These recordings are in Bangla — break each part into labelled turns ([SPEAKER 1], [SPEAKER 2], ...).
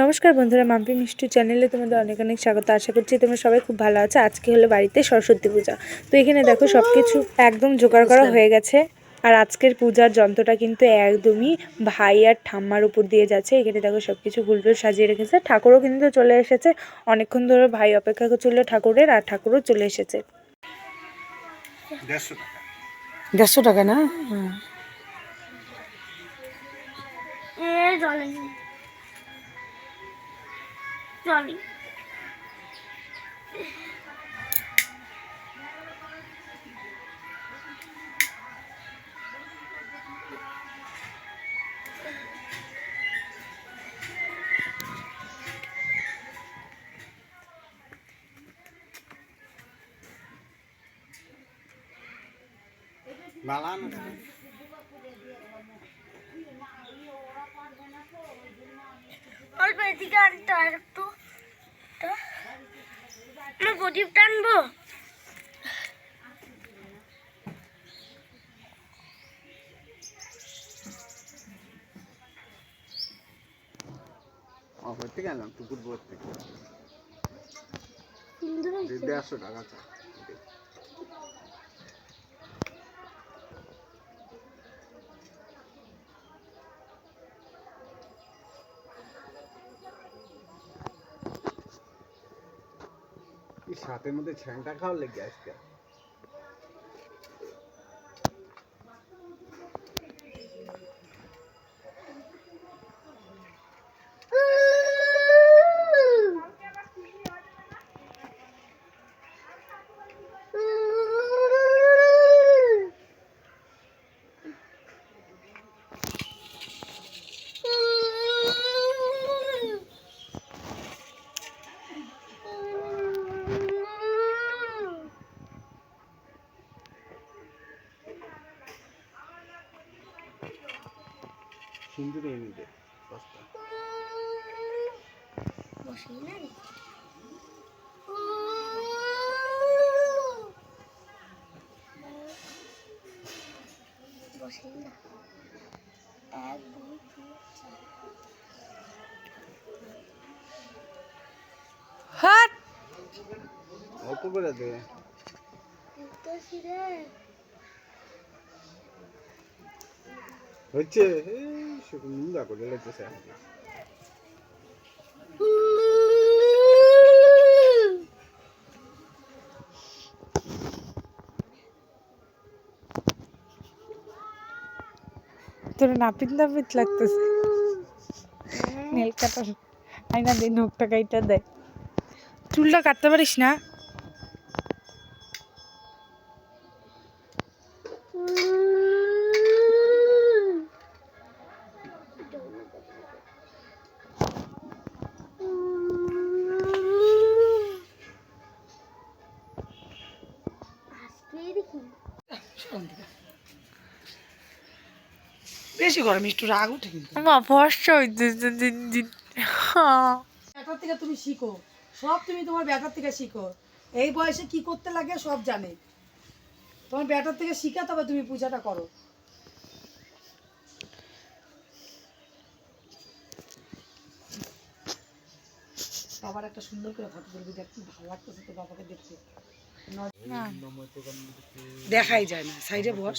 [SPEAKER 1] নমস্কার বন্ধুরা মাম্পি মিষ্টি চ্যানেলে তোমাদের অনেক অনেক স্বাগত। আশা করছি তোমরা সবাই খুব ভালো আছো। আজকে হলো বাড়িতে সরস্বতী পূজা। তো এখানে দেখো সব কিছু একদম জোগাড় করা হয়ে গেছে। আর আজকের পূজার যন্ত্রটা কিন্তু একদমই ভাই আর ঠাম্মার উপর দিয়ে যাচ্ছে। এখানে দেখো সব কিছু ফুলটুল সাজিয়ে রেখেছে। ঠাকুরও কিন্তু চলে এসেছে। অনেকক্ষণ ধরে ভাই অপেক্ষা করছিল ঠাকুরের আর ঠাকুরও চলে এসেছে।
[SPEAKER 2] দেড়শো টাকা।
[SPEAKER 3] দেড়শো টাকা না? হ্যাঁ
[SPEAKER 4] এ জলে জলে
[SPEAKER 2] মালা না
[SPEAKER 4] অল্প এদিকে আনতে আর একটু আমি প্রদীপ টানবো।
[SPEAKER 2] অপর থেকে আনলাম টুকুর বোর থেকে দেড়শো টাকা সাথের মধ্যে ছ্যাংটা খাওয়ার লেগে আজকে। সিন্দুর এনে দে বস্তা
[SPEAKER 3] হাট!
[SPEAKER 2] অল্প করে দে। হচ্ছে নিন্দা করে লেগেছে
[SPEAKER 1] তোর নাপিত নাপিত লাগতেছে। নেল কাটার আইনা দিয়ে নখটা কাইটা দেয় চুলটা কাটতে পারিস না?
[SPEAKER 3] বেশি গরম একটু রাগ উঠে কিন্তু।
[SPEAKER 1] আমার ফর্সা হইতেছে দিন দিন।
[SPEAKER 3] ব্যাটার থেকে তুমি শিখো। সব তুমি তোমার ব্যাটার থেকে শিখো। এই বয়সে কি করতে লাগে সব জানে। তোমার ব্যাটার থেকে শিখে তবে তুমি পূজাটা করো। বাবার একটা সুন্দর করে ফটো তুলবি দেখ কি ভালো লাগতেছে তো বাবাকে দেখতে। দেখাই যায় না সাইডে বস।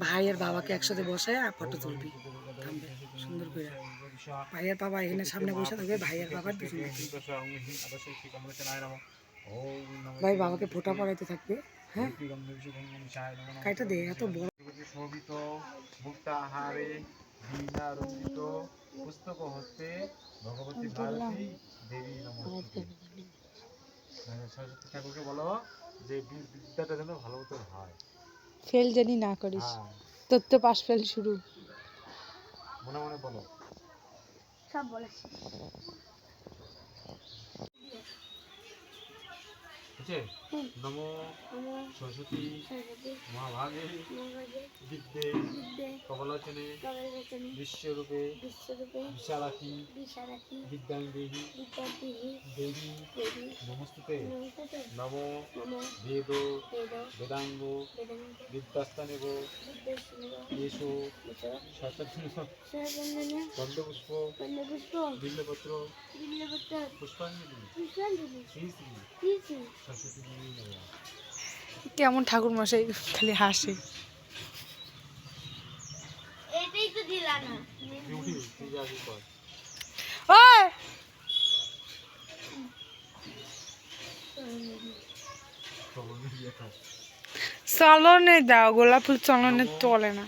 [SPEAKER 3] ভাইয়ের বাবাকে একসাথে বসে ফটো তুলবি থামবে সুন্দর করে ভাইয়ের বাবা এখানে সামনে বসে থাকবে ভাইয়ের বাবার পিছনে ভাই বাবাকে ফোটা পড়াইতে থাকবে হ্যাঁ কাইটা দে এত বড়
[SPEAKER 2] শোভিত মুক্তাহারে পুস্তক হস্তে ভগবতী ভারতী দেবী নমস্তে সরস্বতী ঠাকুরকে বলো যে বিদ্যাটা যেন ভালো মতো হয়।
[SPEAKER 1] ফেল জানি না করিস।
[SPEAKER 2] হ্যাঁ।
[SPEAKER 1] তোর তো পাশ ফেল শুরু।
[SPEAKER 2] মনে মনে বলো।
[SPEAKER 4] সব বলেছি।
[SPEAKER 3] আছে? নমো
[SPEAKER 4] নমো
[SPEAKER 3] সরস্বতী মহাভাগে বিদ্যে
[SPEAKER 4] বিদ্যে
[SPEAKER 3] বিশ্বরূপে বিদ্যাঙ্গেহি
[SPEAKER 4] বিদ্যাদেহী
[SPEAKER 3] দেবী
[SPEAKER 4] দেবী
[SPEAKER 3] নমস্তুতে
[SPEAKER 4] নমস্তে
[SPEAKER 3] নমো বেদ
[SPEAKER 4] বেদ
[SPEAKER 3] বেদাঙ্গ বিদ্যাস্তানেব
[SPEAKER 4] ঈশ্বর
[SPEAKER 3] শতচন্দ্র
[SPEAKER 4] সহচন্দন
[SPEAKER 3] গন্ধপুষ্প বিল্লপত্র
[SPEAKER 4] বিল্লপত্র
[SPEAKER 3] পুষ্পাঞ্জলি
[SPEAKER 4] পুষ্পাঞ্জলি
[SPEAKER 3] শ্রী শ্রী
[SPEAKER 4] শ্রী শ্রী
[SPEAKER 3] সরস্বতী
[SPEAKER 5] কেমন ঠাকুর মশাই খালি হাসে।
[SPEAKER 4] এটাই তো দিলা না
[SPEAKER 3] তুই তুই যাবি কর।
[SPEAKER 5] ওই!
[SPEAKER 3] খবর নিয়ে থাক
[SPEAKER 5] চলনে দাও গোলাপ ফুল চলনে তোলে না।